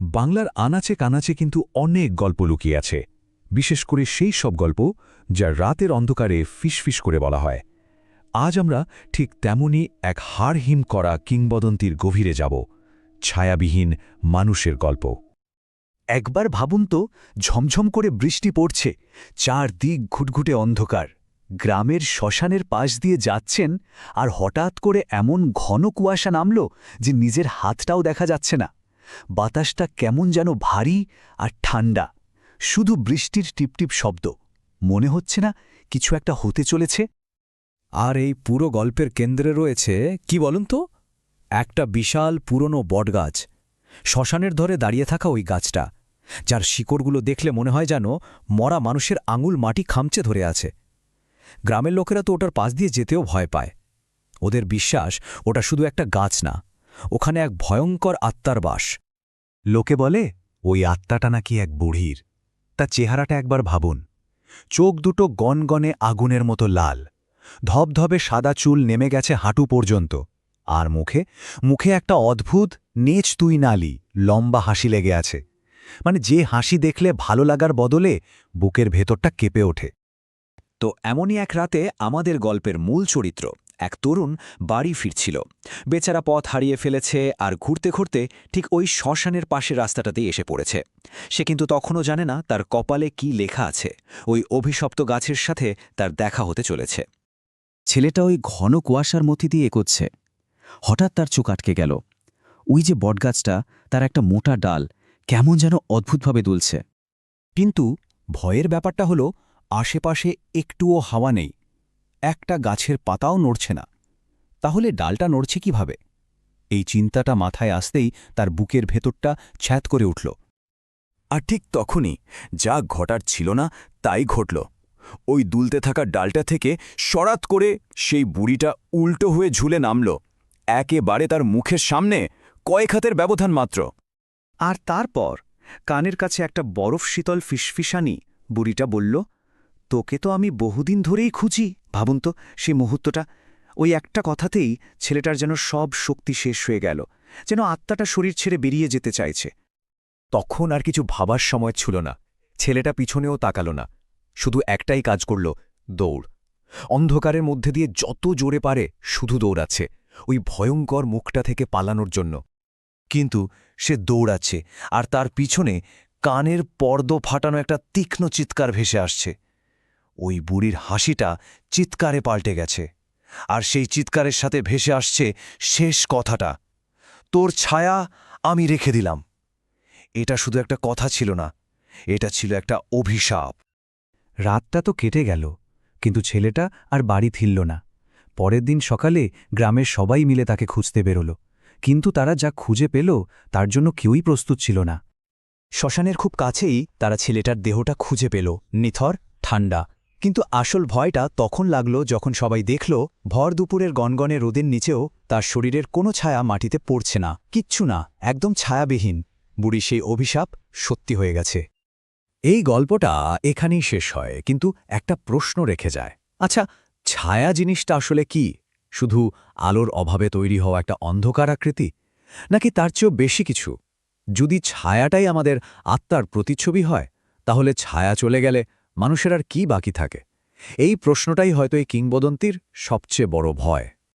বাংলার আনাচে কানাচে কিন্তু অনেক গল্প লুকিয়ে আছে। বিশেষ করে সেই সব গল্প যা রাতের অন্ধকারে ফিসফিস করে বলা হয়। আজ আমরা ঠিক তেমনই এক হাড়হিম করা কিংবদন্তির গভীরে যাব, ছায়াবিহীন মানুষের গল্প। একবার ভাবুন তো, ঝমঝম করে বৃষ্টি পড়ছে, চারদিক ঘুটঘুটে অন্ধকার। গ্রামের শ্মশানের পাশ দিয়ে যাচ্ছেন আর হঠাৎ করে এমন ঘন কুয়াশা নামল যে নিজের হাতটাও দেখা যাচ্ছে না। বাতাসটা কেমন যেন ভারী আর ঠান্ডা। শুধু বৃষ্টির টিপটিপ শব্দ। মনে হচ্ছে না কিছু একটা হতে চলেছে? আর এই পুরো গল্পের কেন্দ্রে রয়েছে, কি বলুন তো? একটা বিশাল পুরনো বটগাছ। শ্মশানের ধরে দাঁড়িয়ে থাকা ওই গাছটা। যার শিকড়গুলো দেখলে মনে হয় যেন মরা মানুষের আঙুল মাটি খামচে ধরে আছে। গ্রামের লোকেরা তো ওটার পাশ দিয়ে যেতেও ভয় পায়। ওদের বিশ্বাস, ওটা শুধু একটা গাছ না। ওখানে এক ভয়ঙ্কর আত্মার বাস। লোকে বলে, ওই আত্মাটা নাকি এক বুড়ির। তা চেহারাটা একবার ভাবুন। চোখ দুটো গনগনে আগুনের মতো লাল। ধবধবে সাদা চুল নেমে গেছে হাঁটু পর্যন্ত। আর মুখে মুখে একটা অদ্ভুত, নেচ তুই নালি, লম্বা হাসি লেগে আছে। মানে যে হাসি দেখলে ভালো লাগার বদলে বুকের ভেতরটা কেঁপে ওঠে। তো এমনই এক রাতে আমাদের গল্পের মূল চরিত্র এক তরুণ বাড়ি ফিরছিল। বেচারা পথ হারিয়ে ফেলেছে আর ঘুরতে ঘুরতে ঠিক ওই শ্মশানের পাশের রাস্তাটাতেই এসে পড়েছে। সে কিন্তু তখনও জানে না তার কপালে কি লেখা আছে। ওই অভিশপ্ত গাছের সাথে তার দেখা হতে চলেছে। ছেলেটা ওই ঘন কুয়াশার মধ্যে দিয়ে এগোচ্ছে। হঠাৎ তার চোখ আটকে গেল। ওই যে বটগাছটা, তার একটা মোটা ডাল, কেমন যেন অদ্ভুতভাবে দুলছে। কিন্তু ভয়ের ব্যাপারটা হলো, আশেপাশে একটুও হাওয়া নেই। একটা গাছের পাতাও নড়ছে না। তাহলে ডালটা নড়ছে কীভাবে? এই চিন্তাটা মাথায় আসতেই তার বুকের ভেতরটা ছ্যাত করে উঠল। আর ঠিক তখনই যা ঘটার ছিল না, তাই ঘটল। ওই দুলতে থাকা ডালটা থেকে সরাত করে সেই বুড়িটা উল্টো হয়ে ঝুলে নামল। একেবারে তার মুখের সামনে, কয়েক হাতের ব্যবধান মাত্র। আর তারপর কানের কাছে একটা বরফ শীতল ফিসফিসানি বুড়িটা বলল, তোকে তো আমি বহুদিন ধরেই খুঁজি। ভাবুন তো, সেই মুহূর্তটা। ওই একটা কথাতেই ছেলেটার যেন সব শক্তি শেষ হয়ে গেল, যেন আত্মাটা শরীর ছেড়ে বেরিয়ে যেতে চাইছে। তখন আর কিছু ভাবার সময় ছিল না, ছেলেটা পিছনেও তাকাল না, শুধু একটাই কাজ করল, দৌড়। অন্ধকারের মধ্যে দিয়ে যত জোরে পারে শুধু দৌড়াচ্ছে, ওই ভয়ঙ্কর মুখটা থেকে পালানোর জন্য। কিন্তু সে দৌড়াচ্ছে, আর তার পিছনে কানের পর্দ ফাটানো একটা তীক্ষ্ণ চিৎকার ভেসে আসছে। ওই বুড়ির হাসিটা চিৎকারে পাল্টে গেছে। আর সেই চিৎকারের সাথে ভেসে আসছে শেষ কথাটা। তোর ছায়া আমি রেখে দিলাম। এটা শুধু একটা কথা ছিল না এটা ছিল একটা অভিশাপ। রাতটা তো কেটে গেল কিন্তু ছেলেটা আর বাড়ি ফিরল না। পরের দিন সকালে গ্রামের সবাই মিলে তাকে খুঁজতে বেরোল। কিন্তু তারা যা খুঁজে পেল তার জন্য কেউই প্রস্তুত ছিল না। শ্মশানের খুব কাছেই তারা ছেলেটার দেহটা খুঁজে পেল নিথর ঠান্ডা কিন্তু আসল ভয়টা তখন লাগল যখন সবাই দেখল ভর দুপুরের গনগনে রোদের নিচেও তার শরীরের কোনো ছায়া মাটিতে পড়ছে না, কিচ্ছু না, একদম ছায়াবিহীন। বুড়ি সেই অভিশাপ সত্যি হয়ে গেছে। এই গল্পটা এখানেই শেষ হয়, কিন্তু একটা প্রশ্ন রেখে যায়। আচ্ছা ছায়া জিনিসটা আসলে কি? শুধু আলোর অভাবে তৈরি হওয়া একটা অন্ধকার আকৃতি? নাকি তার চেয়েও বেশি কিছু? যদি ছায়াটাই আমাদের আত্মার প্রতিচ্ছবি হয়, তাহলে ছায়া চলে গেলে মানুষের আর কি বাকি থাকে? এই প্রশ্নটাই হয়তো এই কিংবদন্তির সবচেয়ে বড় ভয়।